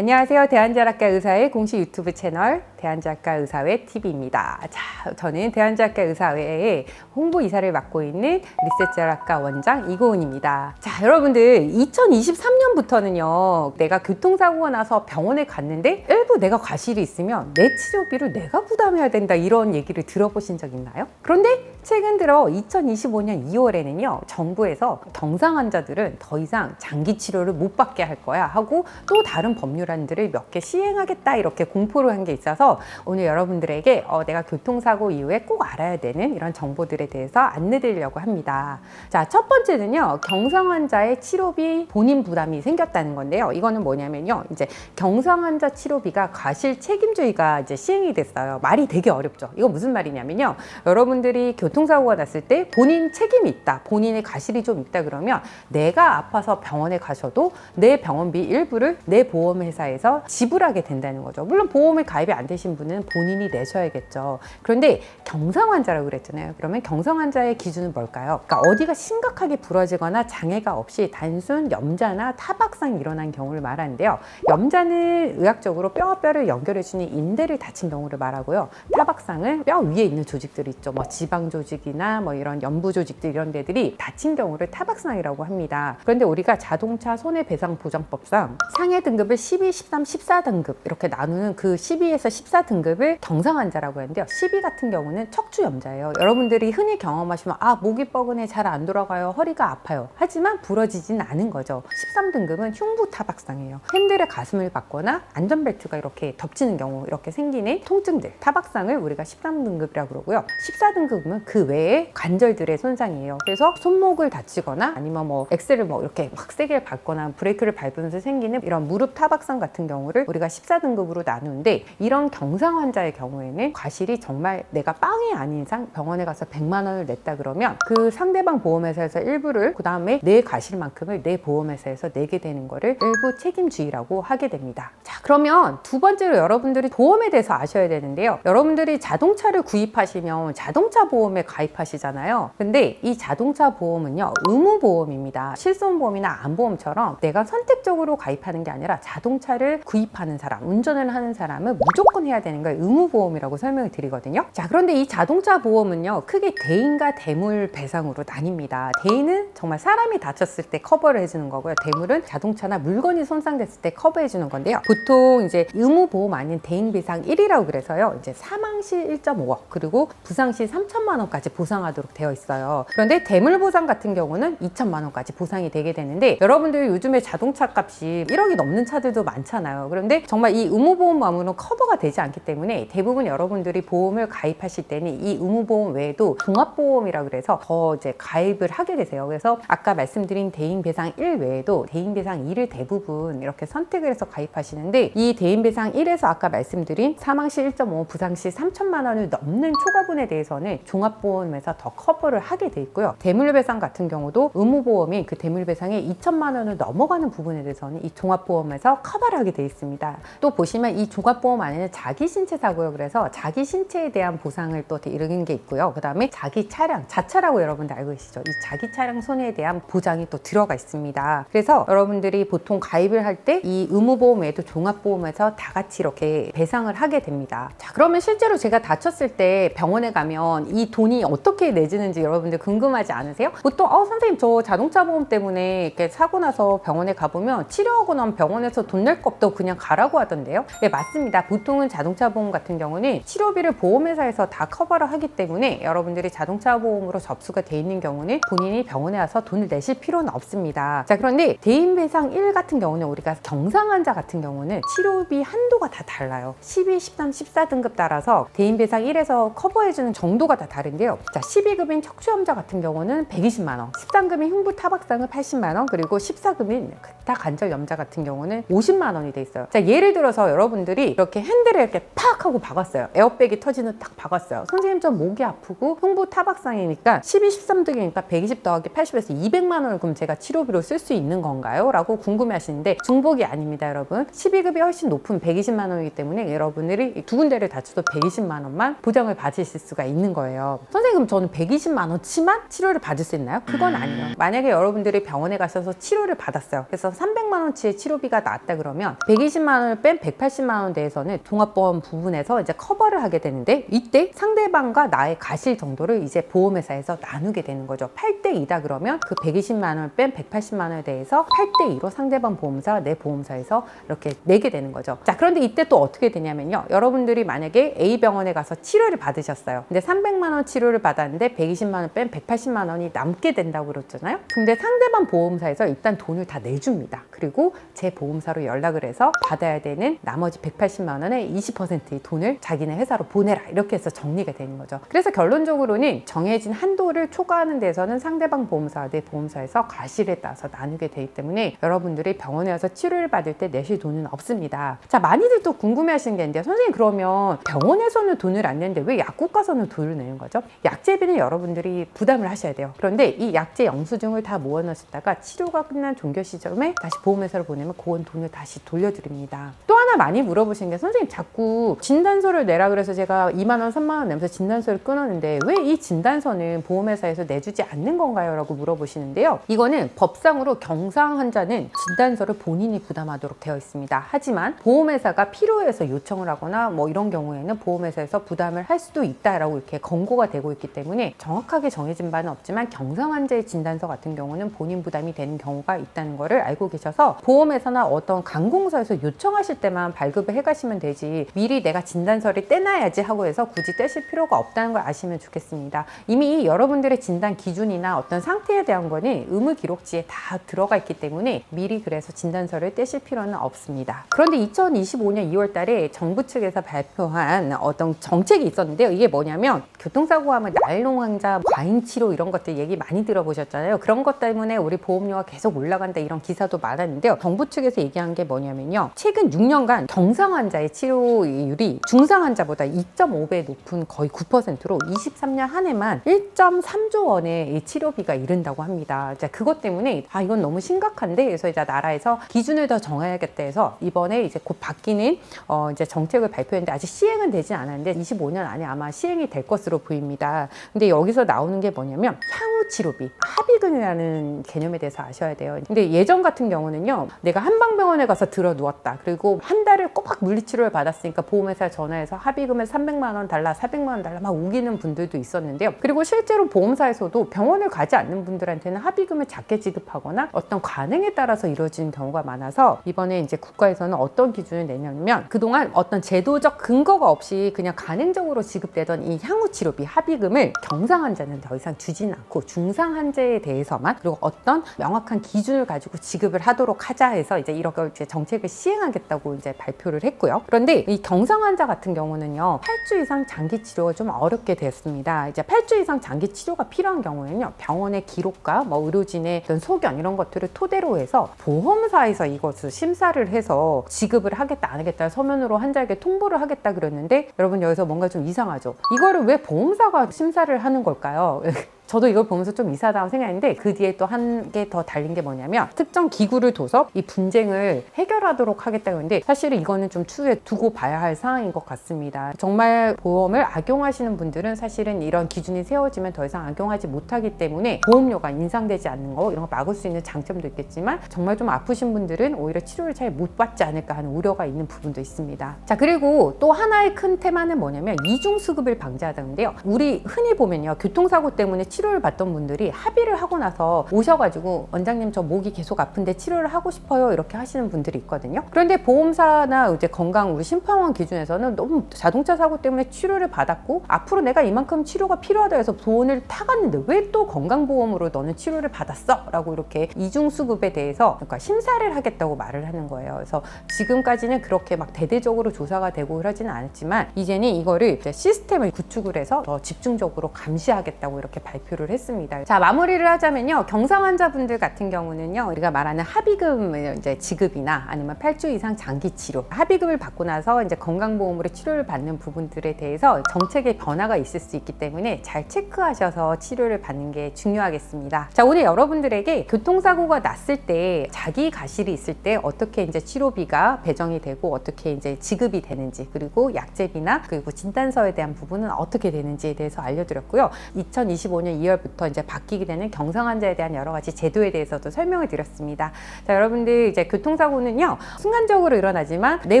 안녕하세요. 대한자락가 의사회 공식 유튜브 채널 대한자락가 의사회 TV입니다. 자, 저는 대한자락가 의사회의 홍보 이사를 맡고 있는 리셋자락가 원장 이고은입니다. 자, 여러분들 2023년부터는요. 내가 교통사고가 나서 병원에 갔는데 일부 내가 과실이 있으면 내 치료비를 내가 부담해야 된다 이런 얘기를 들어보신 적 있나요? 그런데 최근 들어 2025년 2월에는요. 정부에서 경상 환자들은 더 이상 장기 치료를 못 받게 할 거야 하고 또 다른 법률안들을 몇 개 시행하겠다 이렇게 공포를 한 게 있어서 오늘 여러분들에게 어, 내가 교통사고 이후에 꼭 알아야 되는 이런 정보들에 대해서 안내드리려고 합니다. 자, 첫 번째는요. 경상 환자의 치료비 본인 부담이 생겼다는 건데요. 이거는 뭐냐면요. 이제 경상 환자 치료비가 과실 책임주의가 이제 시행이 됐어요. 말이 되게 어렵죠. 이거 무슨 말이냐면요. 여러분들이 교통사고가 났을 때 본인 책임이 있다. 본인의 과실이 좀 있다 그러면 내가 아파서 병원에 가셔도 내 병원비 일부를 내 보험회사에서 지불하게 된다는 거죠. 물론 보험에 가입이 안 되신 분은 본인이 내셔야겠죠. 그런데 경상 환자라고 그랬잖아요. 그러면 경상 환자의 기준은 뭘까요? 그러니까 어디가 심각하게 부러지거나 장애가 없이 단순 염자나 타박상이 일어난 경우를 말하는데요. 염자는 의학적으로 뼈와 뼈를 연결해주는 인대를 다친 경우를 말하고요. 타박상은 뼈 위에 있는 조직들이 있죠. 뭐 지방 조직이나 뭐 이런 연부 조직들 이런 데들이 다친 경우를 타박상이라고 합니다. 그런데 우리가 자동차 손해배상보장법상 상해 등급을 12, 13, 14 등급 이렇게 나누는 그 12에서 14 등급을 경상 환자라고 하는데요. 12 같은 경우는 척추 염자예요. 여러분들이 흔히 경험하시면 아 목이 뻐근해 잘 안 돌아가요. 허리가 아파요. 하지만 부러지진 않은 거죠. 13등급은 흉부 타박상이에요. 핸들의 가슴을 받거나 안전벨트가 이렇게 덮치는 경우 이렇게 생기는 통증들 타박상을 우리가 13등급이라고 그러고요. 14등급은 그 외에 관절들의 손상이에요. 그래서 손목을 다치거나 아니면 뭐 엑셀을 뭐 이렇게 확 세게 밟거나 브레이크를 밟으면서 생기는 이런 무릎 타박상 같은 경우를 우리가 14등급으로 나누는데 이런 경상 환자의 경우에는 과실이 정말 내가 빵이 아닌 이상 병원에 가서 100만 원을 냈다 그러면 그 상대방 보험회사에서 일부를 그 다음에 내 과실만큼을 내 보험회사에서 내게 되는 거를 일부 책임주의라고 하게 됩니다. 자 그러면 두 번째로 여러분들이 보험에 대해서 아셔야 되는데요. 여러분들이 자동차를 구입하시면 자동차 보험에 가입하시잖아요. 근데 이 자동차 보험은요 의무 보험입니다. 실손보험이나 안보험처럼 내가 선택적으로 가입하는 게 아니라 자동차를 구입하는 사람, 운전을 하는 사람은 무조건 해야 되는 걸 의무보험이라고 설명을 드리거든요. 자 그런데 이 자동차 보험은요 크게 대인과 대물 배상으로 나뉩니다. 대인은 정말 사람이 다쳤을 때 커버를 해주는 거고요. 대물은 자동차나 물건이 손상됐을 때 커버해주는 건데요. 보통 이제 의무보험 아닌 대인 배상 1이라고 그래서요. 이제 사망 시 1.5억 그리고 부상 시 3천만 원까지 보상하도록 되어 있어요. 그런데 대물 보상 같은 경우는 2천만 원까지 보상이 되게 되는데 여러분들 요즘에 자동차 값이 1억이 넘는 차들도 많잖아요. 그런데 정말 이 의무보험만으로는 커버가 되지 않기 때문에 대부분 여러분들이 보험을 가입하실 때는 이 의무보험 외에도 종합보험이라 그래서 더 이제 가입을 하게 되세요. 그래서 아까 말씀드린 대인배상 1 외에도 대인배상 2를 대부분 이렇게 선택을 해서 가입하시는데 이 대인배상 1에서 아까 말씀드린 사망시 1.5, 부상시 3천만 원을 넘는 초과분에 대해서는 종합보험에서 더 커버를 하게 돼 있고요. 대물배상 같은 경우도 의무보험이 그 대물배상에 2천만 원을 넘어가는 부분에 대해서는 이 종합보험에서 커버를 하게 돼 있습니다. 또 보시면 이 종합보험 안에는 자기 신체 사고요. 그래서 자기 신체에 대한 보상을 또 이루는 게 있고요. 그 다음에 자기 차량, 자차라고 여러분들 알고 계시죠? 이 자기 차량 손해에 대한 보장이 또 들어가 있습니다. 그래서 여러분들이 보통 가입을 할 때 이 의무보험 외에도 종합보험에서 다 같이 이렇게 배상을 하게 됩니다. 자, 그러면 실제로 제가 다쳤을 때 병원에 가면 이 돈이 어떻게 내지는지 여러분들 궁금하지 않으세요? 보통 어 선생님 저 자동차 보험 때문에 이렇게 사고 나서 병원에 가보면 치료하고 나면 병원에서 돈 낼 거 없다고 그냥 가라고 하던데요. 네 맞습니다. 보통은 자동차 보험 같은 경우는 치료비를 보험회사에서 다 커버를 하기 때문에 여러분들이 자동차 보험으로 접수가 돼 있는 경우는 본인이 병원에 와서 돈을 내실 필요는 없습니다. 자 그런데 대인 배상 1 같은 경우는 우리가 경상 환자 같은 경우는 치료비 한도가 다 달라요. 12, 13, 14등급 따라서 대인 배상 1에서 커버해주는 정도가 다 다른데요. 자 12급인 척추염자 같은 경우는 120만 원, 13급인 흉부 타박상은 80만 원, 그리고 14급인 기타 관절 염자 같은 경우는 50만 원이 돼 있어요. 자 예를 들어서 여러분들이 이렇게 핸들을 허리를 이렇게 팍 하고 박았어요. 에어백이 터지는 딱 박았어요. 선생님 좀 목이 아프고 흉부 타박상이니까 12, 13등이니까 120 더하기 80에서 200만 원을 그럼 제가 치료비로 쓸 수 있는 건가요? 라고 궁금해 하시는데 중복이 아닙니다, 여러분. 12급이 훨씬 높은 120만 원이기 때문에 여러분들이 두 군데를 다쳐도 120만 원만 보장을 받으실 수가 있는 거예요. 선생님, 저는 120만 원치만 치료를 받을 수 있나요? 그건 아니에요. 만약에 여러분들이 병원에 가셔서 치료를 받았어요. 그래서 300만 원치의 치료비가 나왔다 그러면 120만 원을 뺀 180만 원 대해서는 종합 보험 부분에서 이제 커버를 하게 되는데 이때 상대방과 나의 가실 정도를 이제 보험회사에서 나누게 되는 거죠. 8대 2다 그러면 그 120만 원을 뺀 180만 원에 대해서 8대 2로 상대방 보험사 내 보험사에서 이렇게 내게 되는 거죠. 자, 그런데 이때 또 어떻게 되냐면요. 여러분들이 만약에 A 병원에 가서 치료를 받으셨어요. 근데 300만 원 치료를 받았는데 120만 원 뺀 180만 원이 남게 된다고 그랬잖아요. 근데 상대방 보험사에서 일단 돈을 다 내줍니다. 그리고 제 보험사로 연락을 해서 받아야 되는 나머지 180만 원의 20%의 돈을 자기네 회사로 보내라. 이렇게 해서 정리가 되는 거죠. 그래서 결론적으로는 정해진 한도를 초과하는 데서는 상대방 보험사, 내 보험사에서 과실에 따라서 나누게 되기 때문에 여러분들이 병원에 와서 치료를 받을 때 내실 돈은 없습니다. 자, 많이들 또 궁금해 하시는 게 있는데, 선생님, 그러면 병원에서는 돈을 안 내는데 왜 약국 가서는 돈을 내는 거죠? 약제비는 여러분들이 부담을 하셔야 돼요. 그런데 이 약제 영수증을 다 모아놓으셨다가 치료가 끝난 종교 시점에 다시 보험회사로 보내면 그건 돈을 다시 돌려드립니다. 또 하나 많이 물어보시는 게 선생님 자꾸 진단서를 내라 그래서 제가 2만 원, 3만 원 내면서 진단서를 끊었는데 왜 이 진단서는 보험회사에서 내주지 않는 건가요? 라고 물어보시는데요. 이거는 법상으로 경상 환자는 진단서를 본인이 부담하도록 되어 있습니다. 하지만 보험회사가 필요해서 요청을 하거나 뭐 이런 경우에는 보험회사에서 부담을 할 수도 있다라고 이렇게 권고가 되고 있기 때문에 정확하게 정해진 바는 없지만 경상 환자의 진단서 같은 경우는 본인 부담이 되는 경우가 있다는 것을 알고 계셔서 보험회사나 어떤 강공사에서 요청하실 때만 발급을 해 가시면 되지 미리 내가 진단서를 떼놔야지 하고 해서 굳이 떼실 필요가 없다는 걸 아시면 좋겠습니다. 이미 여러분들의 진단 기준이나 어떤 상태에 대한 거는 의무 기록지에 다 들어가 있기 때문에 미리 그래서 진단서를 떼실 필요는 없습니다. 그런데 2025년 2월 달에 정부 측에서 발표한 어떤 정책이 있었는데요. 이게 뭐냐면 교통사고 하면 날롱 환자, 과잉 치료 이런 것들 얘기 많이 들어보셨잖아요. 그런 것 때문에 우리 보험료가 계속 올라간다 이런 기사도 많았는데요. 정부 측에서 얘기한 게 뭐냐면요. 최근 6년간 경상 환자의 치료율이 중상 환자보다 2.5배 높은 거의 9%로 23년 한 해만 1.3조 원의 이 치료비가 이른다고 합니다. 자, 그것 때문에 아 이건 너무 심각한데 그래서 이제 나라에서 기준을 더 정해야겠다 해서 이번에 이제 곧 바뀌는 어 이제 정책을 발표했는데 아직 시행은 되진 않았는데 25년 안에 아마 시행이 될 것으로 보입니다. 근데 여기서 나오는 게 뭐냐면 향후 치료비 합의금이라는 개념에 대해서 아셔야 돼요. 근데 예전 같은 경우는요, 내가 한방병원에 가서 들어 누웠다. 그리고 한 달을 꼬박 물리치료를 받았으니까 보험회사에 전화해서 합의금을 300만 원 달라, 400만 원 달라 막 우기는 분들도 있었는데요. 그리고 실제로 보험사에서도 병원을 가지 않는 분들한테는 합의금을 작게 지급하거나 어떤 관행에 따라서 이루어지는 경우가 많아서 이번에 이제 국가에서는 어떤 기준을 내냐면 그동안 어떤 제도적 근거가 없이 그냥 간행적으로 지급되던 이 향후 치료비 합의금을 경상 환자는 더 이상 주지는 않고 중상 환자에 대해서만 그리고 어떤 명확한 기준을 가지고 지급을 하도록 하자 해서 이제 이렇게 정책을 시행하겠다고 이제 발표를 했고요. 그런데 이 경상 환자 같은 경우는요, 8주 이상 장기 치료가 좀 어렵게 됐습니다. 이제 8주 이상 장기 치료가 필요한 경우에는요, 병원의 기록과 뭐 의료진의 소견 이런 것들을 토대로 해서 보험사에서 이것을 심사를 해서 지급을 하겠다 안 하겠다 서면으로 환자에게 통보를 하겠다 그랬는데 여러분 여기서 뭔가 좀 이상하죠. 이거를 왜 보험사가 심사를 하는 걸까요? 저도 이걸 보면서 좀 이상하다고 생각했는데 그 뒤에 또 한 개 더 달린 게 뭐냐면 특정 기구를 둬서 이 분쟁을 해결하도록 하겠다고 했는데 사실은 이거는 좀 추후에 두고 봐야 할 상황인 것 같습니다. 정말 보험을 악용하시는 분들은 사실은 이런 기준이 세워지면 더 이상 악용하지 못하기 때문에 보험료가 인상되지 않는 거 이런 거 막을 수 있는 장점도 있겠지만 정말 좀 아프신 분들은 오히려 치료를 잘 못 받지 않을까 하는 우려가 있는 부분도 있습니다. 자 그리고 또 하나의 큰 테마는 뭐냐면 이중 수급을 방지하다는데요. 우리 흔히 보면요 교통사고 때문에 치 료를 받던 분들이 합의를 하고 나서 오셔가지고 원장님 저 목이 계속 아픈데 치료를 하고 싶어요 이렇게 하시는 분들이 있거든요. 그런데 보험사나 이제 건강 우리 심판원 기준에서는 너무 자동차 사고 때문에 치료를 받았고 앞으로 내가 이만큼 치료가 필요하다 해서 돈을 타갔는데 왜 또 건강보험으로 너는 치료를 받았어? 라고 이렇게 이중수급에 대해서 그러니까 심사를 하겠다고 말을 하는 거예요. 그래서 지금까지는 그렇게 막 대대적으로 조사가 되고 그러지는 않았지만 이제는 이거를 이제 시스템을 구축을 해서 더 집중적으로 감시하겠다고 이렇게 발표 발표를 했습니다. 자 마무리를 하자면요 경상 환자분들 같은 경우는요 우리가 말하는 합의금 이제 지급이나 아니면 8주 이상 장기 치료 합의금을 받고 나서 이제 건강보험으로 치료를 받는 부분들에 대해서 정책의 변화가 있을 수 있기 때문에 잘 체크하셔서 치료를 받는 게 중요하겠습니다. 자 오늘 여러분들에게 교통사고가 났을 때 자기 가실이 있을 때 어떻게 이제 치료비가 배정이 되고 어떻게 이제 지급이 되는지 그리고 약제비나 그리고 진단서에 대한 부분은 어떻게 되는지에 대해서 알려드렸고요. 2025년 2월부터 이제 바뀌게 되는 경상 환자에 대한 여러 가지 제도에 대해서도 설명을 드렸습니다. 자 여러분들 이제 교통사고는요 순간적으로 일어나지만 내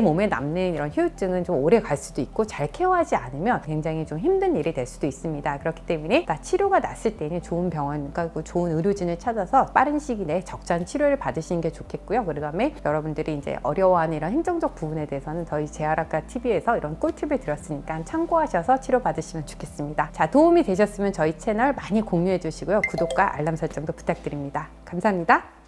몸에 남는 이런 후유증은 좀 오래 갈 수도 있고 잘 케어하지 않으면 굉장히 좀 힘든 일이 될 수도 있습니다. 그렇기 때문에 나 치료가 났을 때는 좋은 병원, 그리고 좋은 의료진을 찾아서 빠른 시기 내에 적절한 치료를 받으시는 게 좋겠고요. 그 다음에 여러분들이 이제 어려워하는 이런 행정적 부분에 대해서는 저희 재활학과 TV에서 이런 꿀팁을 드렸으니까 참고하셔서 치료 받으시면 좋겠습니다. 자 도움이 되셨으면 저희 채널 많이 공유해 주시고요. 구독과 알람 설정도 부탁드립니다. 감사합니다.